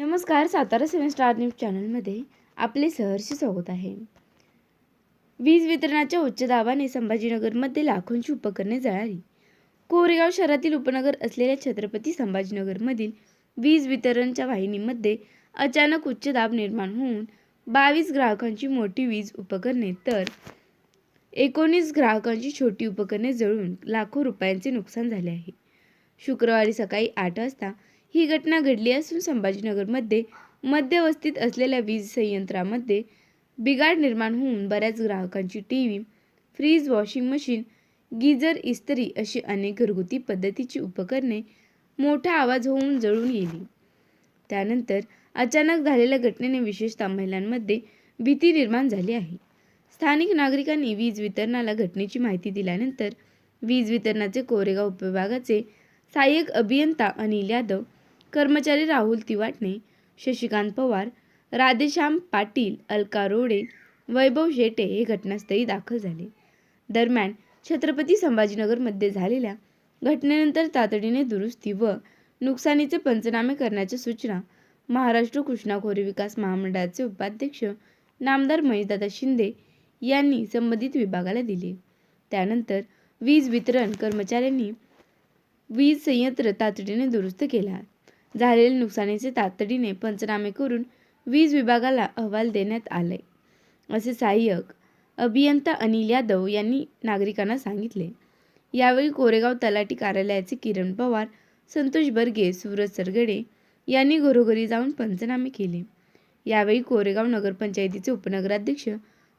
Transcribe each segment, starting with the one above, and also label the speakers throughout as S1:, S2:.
S1: नमस्कार सातारा सेवन star news चॅनलमध्ये आपले सहर्ष स्वागत आहे. वीज वितरणाच्या उच्च दाबाने संभाजीनगरमध्ये लाखोंची उपकरणे जळाली. कोरेगाव शहरातील उपनगर असलेल्या छत्रपती संभाजीनगरमधील वीज वितरणच्या वाहिनीमध्ये अचानक उच्च दाब निर्माण होऊन बावीस ग्राहकांची मोठी वीज उपकरणे तर एकोणीस ग्राहकांची छोटी उपकरणे जळून लाखो रुपयांचे नुकसान झाले आहे. शुक्रवारी सकाळी आठ वाजता ही घटना घडली असून संभाजीनगरमध्ये मध्यवस्तीत असलेल्या वीज संयंत्रामध्ये बिघाड निर्माण होऊन बऱ्याच ग्राहकांची T V fridge washing machine geyser इस्त्री अशी अनेक घरगुती पद्धतीची उपकरणे मोठा आवाज होऊन जळून गेली. त्यानंतर अचानक झालेल्या घटनेने विशेषतः महिलांमध्ये भीती निर्माण झाली आहे. स्थानिक नागरिकांनी वीज वितरणाला घटनेची माहिती दिल्यानंतर वीज वितरणाचे कोरेगाव उपविभागाचे सहाय्यक अभियंता अनिल यादव कर्मचारी राहुल तिवाटणे शशिकांत पवार राधेश्याम पाटील अलका रोडे वैभव शेटे हे घटनास्थळी दाखल झाले. दरम्यान छत्रपती संभाजीनगरमध्ये झालेल्या घटनेनंतर तातडीने दुरुस्ती व नुकसानीचे पंचनामे करण्याच्या सूचना महाराष्ट्र कृष्णाखोरी विकास महामंडळाचे उपाध्यक्ष नामदार महेशदादा शिंदे यांनी संबंधित विभागाला दिले. त्यानंतर वीज वितरण कर्मचाऱ्यांनी वीज संयंत्र तातडीने दुरुस्त केला. झालेल्या नुकसानीचे तातडीने पंचनामे करून वीज विभागाला अहवाल देण्यात आले. असे सहाय्यक अभियंता अनिल यादव यांनी नागरिकांना सांगितले. यावेळी कोरेगाव तलाठी कार्यालयाचे किरण पवार संतोष बर्गे सूरज सरगडे यांनी घरोघरी जाऊन पंचनामे केले. यावेळी कोरेगाव नगरपंचायतीचे उपनगराध्यक्ष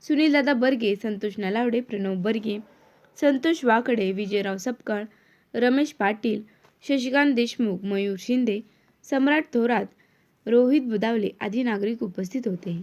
S1: सुनीलदादा बर्गे संतोष नलावडे प्रणव बर्गे संतोष वाकडे विजयराव सपकाळ रमेश पाटील शशिकांत देशमुख मयूर शिंदे सम्राट थोरात रोहित बुदावले आदी नागरिक उपस्थित होते.